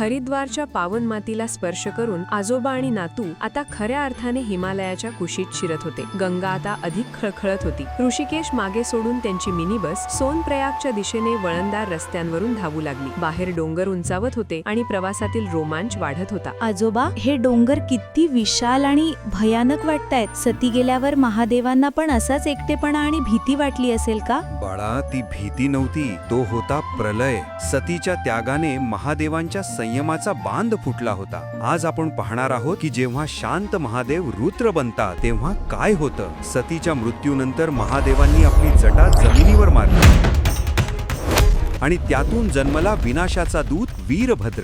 हरिद्वारच्या पावन मातीला स्पर्श करून आजोबा आणि नातू आता खऱ्या अर्थाने हिमालयाच्या कुशीत शिरत होते. गंगा आता अधिक खळखळत होती. ऋषिकेश मागे सोडून त्यांची मिनी बस सोनप्रयागच्या दिशेने वळणदार रस्त्यांवरून धावू लागली. बाहेर डोंगर उंचावत होते आणि प्रवासातील रोमांच वाढत होता. आजोबा हे डोंगर किती विशाल आणि भयानक वाटतायत. सती गेल्यावर महादेवांना पण असाच एकटेपणा आणि भीती वाटली असेल का? बाळा ती भीती नव्हती. तो होता प्रलय. सतीच्या त्यागाने महादेवांच्या संयमाचा बांध फुटला होता. आज आपण पाहणार आहोत की जेव्हा शांत महादेव रुद्र बनतात तेव्हा काय होतं? सतीच्या मृत्यूनंतर महादेवांनी आपली जटा जमिनीवर मारली. आणि त्यातून जन्मला विनाशाचा दूत वीरभद्र.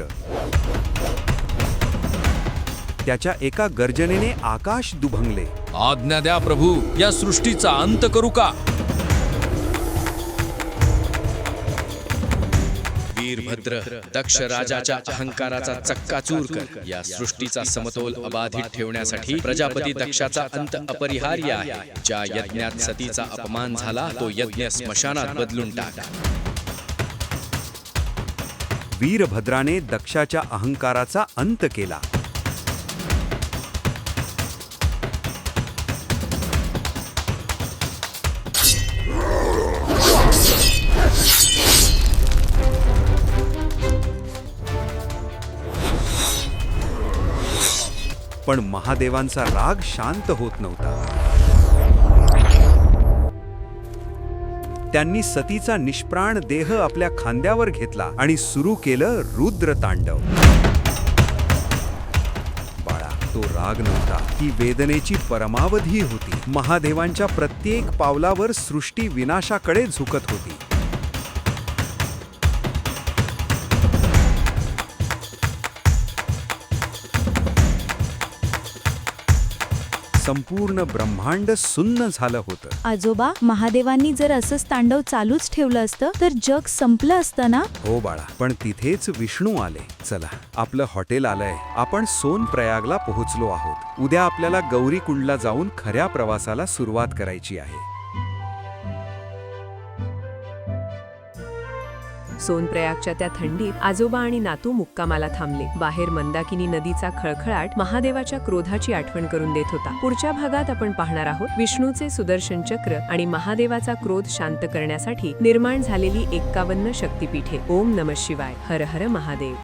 त्याच्या एका गर्जनेने आकाश दुभंगले. आज्ञा द्या प्रभू या सृष्टीचा अंत करू का? वीरभद्र दक्ष राजाच्या अहंकाराचा चक्काचूर कर. या सृष्टीचा समतोल अबाधित ठेवण्यासाठी प्रजापती दक्षाचा अंत अपरिहार्य आहे. ज्या यज्ञात सतीचा अपमान झाला तो यज्ञ स्मशानात बदलून टाक. वीरभद्राने दक्षाच्या अहंकाराचा अंत केला. पण महादेवांचा राग शांत होत नव्हता. त्यांनी सतीचा निष्प्राण देह आपल्या खांद्यावर घेतला आणि सुरू केलं रुद्र तांडव बाळा तो राग नव्हता. ती वेदनेची परमावधी होती. महादेवांच्या प्रत्येक पावलावर सृष्टी विनाशाकडे झुकत होती. संपूर्ण ब्रह्मांड सुन्न झालं होतं. आजोबा महादेवांनी जर असंच तांडव चालूच ठेवलं असतं तर जग संपलं असतं ना? हो बाळा पण तिथेच विष्णू आले. चला आपलं हॉटेल आलंय. आपण सोन प्रयागला पोहोचलो आहोत. उद्या आपल्याला गौरी कुंडला जाऊन खऱ्या प्रवासाला सुरुवात करायची आहे. सोनप्रयागच्या त्या थंडीत आजोबा आणि नातू मुक्कामाला थांबले. बाहेर मंदाकिनी नदीचा खळखळाट महादेवाच्या क्रोधाची आठवण करून देत होता. पुढच्या भागात आपण पाहणार आहोत विष्णूचे सुदर्शन चक्र आणि महादेवाचा क्रोध शांत करण्यासाठी निर्माण झालेली एक्कावन्न शक्तिपीठे. ओम नम शिवाय. हर हर महादेव.